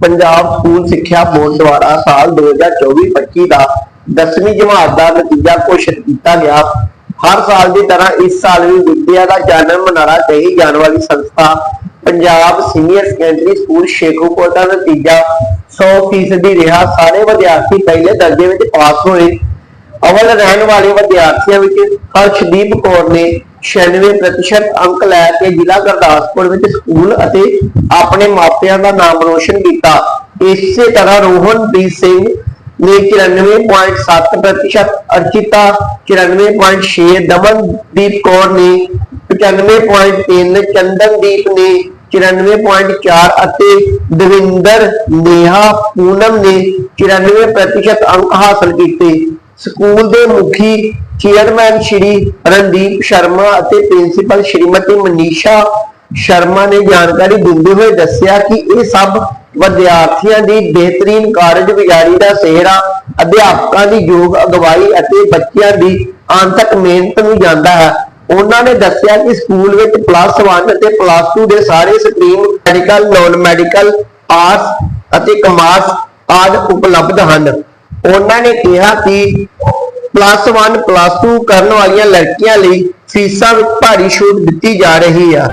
Punjab school ਸਿੱਖਿਆ board ਦੁਆਰਾ ਸਾਲ 2024-25 ਦਾ 10ਵੀਂ ਜਮਾਤ ਦਾ ਨਤੀਜਾ ਘੋਸ਼ਿਤ ਕੀਤਾ ਗਿਆ। ਹਰ ਸਾਲ ਦੀ ਤਰ੍ਹਾਂ ਇਸ ਸਾਲ ਵੀ ਵਿਦਿਆ ਦਾ ਜਨਮ ਮਨਾਰਾ ਕਹੀ ਜਾਣ ਵਾਲੀ ਸੰਸਥਾ Punjab senior secondary school Shekhupur ਦਾ ਨਤੀਜਾ 100% ਰਿਹਾ। ਸਾਰੇ ਵਿਦਿਆਰਥੀ ਪਹਿਲੇ ਦਰਜੇ ਵਿੱਚ ਪਾਸ ਹੋਏ। ਅਵਲ ਰਹਿਣ ਵਾਲੇ ਵਿਦਿਆਰਥੀਆਂ ਵਿੱਚ ਹਰਸ਼ਦੀਪ ਕੌਰ ਨੇ 96% ਅੰਕ ਲੈ ਕੇ ਜ਼ਿਲ੍ਹਾ ਗੁਰਦਾਸਪੁਰ ਵਿੱਚ ਸਕੂਲ ਅਤੇ ਆਪਣੇ ਮਾਪਿਆਂ ਦਾ ਨਾਮ ਰੋਸ਼ਨ ਕੀਤਾ। ਇਸੇ ਤਰ੍ਹਾਂ ਰੋਹਨਪ੍ਰੀਤ ਸਿੰਘ ਨੇ 94.7% ਅਰਚਿਤਾ 94.6 ਦਮਨਦੀਪ ਕੌਰ ਨੇ 95.3 ਚੰਦਨਦੀਪ ਨੇ 94.4 ਅਤੇ ਦਵਿੰਦਰ ਨੇਹਾ ਪੂਨਮ ਨੇ 94% ਅੰਕ ਹਾਸਲ ਕੀਤੇ। ਸਕੂਲ ਦੇ ਮੁਖੀ ਚੇਅਰਮੈਨ ਸ਼੍ਰੀ ਰਣਦੀਪ ਸ਼ਰਮਾ ਅਤੇ ਪ੍ਰਿੰਸੀਪਲ ਸ਼੍ਰੀਮਤੀ ਮਨੀਸ਼ਾ ਸ਼ਰਮਾ ਨੇ ਜਾਣਕਾਰੀ ਦਿੰਦੇ ਹੋਏ ਦੱਸਿਆ ਕਿ ਇਹ ਸਭ ਵਿਦਿਆਰਥੀਆਂ ਦੀ ਬਿਹਤਰੀਨ ਕਾਰਜਗੁਜ਼ਾਰੀ ਦਾ ਸਿਹਰਾ ਅਧਿਆਪਕਾਂ ਦੀ ਯੋਗ ਅਗਵਾਈ ਅਤੇ ਬੱਚਿਆਂ ਦੀ ਆਂਤਕ ਮਿਹਨਤ ਨੂੰ ਜਾਂਦਾ ਹੈ। ਉਹਨਾਂ ਨੇ ਦੱਸਿਆ ਕਿ ਸਕੂਲ ਵਿੱਚ ਪਲੱਸ 1 ਅਤੇ ਪਲੱਸ 2 ਦੇ ਸਾਰੇ stream medical non medical arts ਅਤੇ ਕਮਰਸ ਆਦਿ ਉਪਲਬਧ ਹਨ। ਉਹਨਾਂ ਨੇ ਕਿਹਾ ਕਿ ਪਲੱਸ 1 ਪਲੱਸ 2 ਕਰਨ ਵਾਲੀਆਂ ਲੜਕੀਆਂ ਲਈ ਫੀਸਾਂ ਵਿੱਚ ਭਾਰੀ ਛੂਟ ਦਿੱਤੀ ਜਾ ਰਹੀ ਆ।